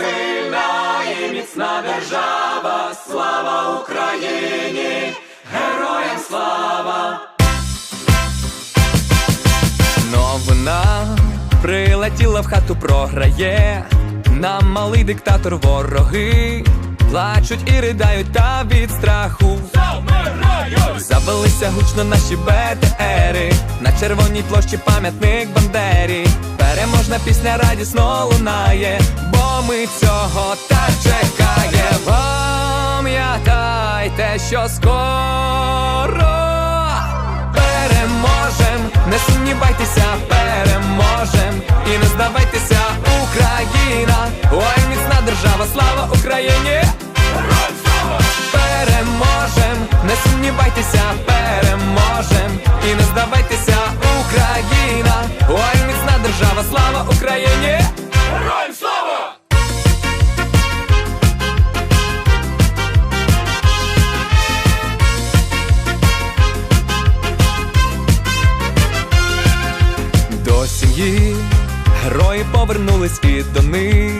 сильна і міцна держава, слава Україні, героям слава. Новина прилетіла в хату, програє. Нам малий диктатор вороги плачуть і riдають та від страху. Завелися гучно наші БТРи На червоній площі пам'ятник Бандері Переможна пісня радісно лунає, бо ми цього так чекає. Пам'ятайте, що скоро переможем, не сумнівайтеся, переможем і не здавайтеся, Україна, ой, міцна держава, слава Україні! Україні! Героям слава! До сім'ї герої повернулись і до них.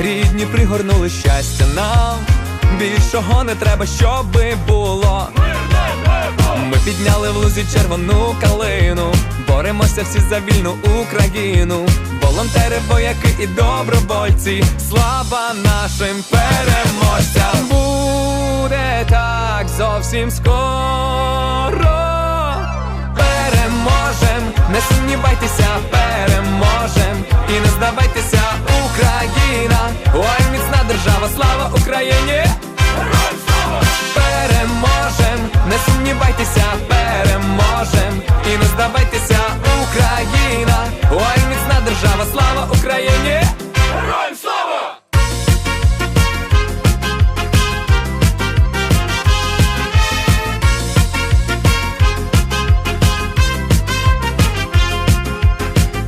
Рідні пригорнули щастя нам. Більшого не треба, щоби було. Ми підняли в лузі червону калину, боремося всі за вільну Україну, волонтери, вояки і добровольці, слава нашим переможцям! Буде так зовсім скоро. Переможем, не сумнівайтеся, переможем і не здавайтеся, Україна, ой, міцна держава, слава Україні!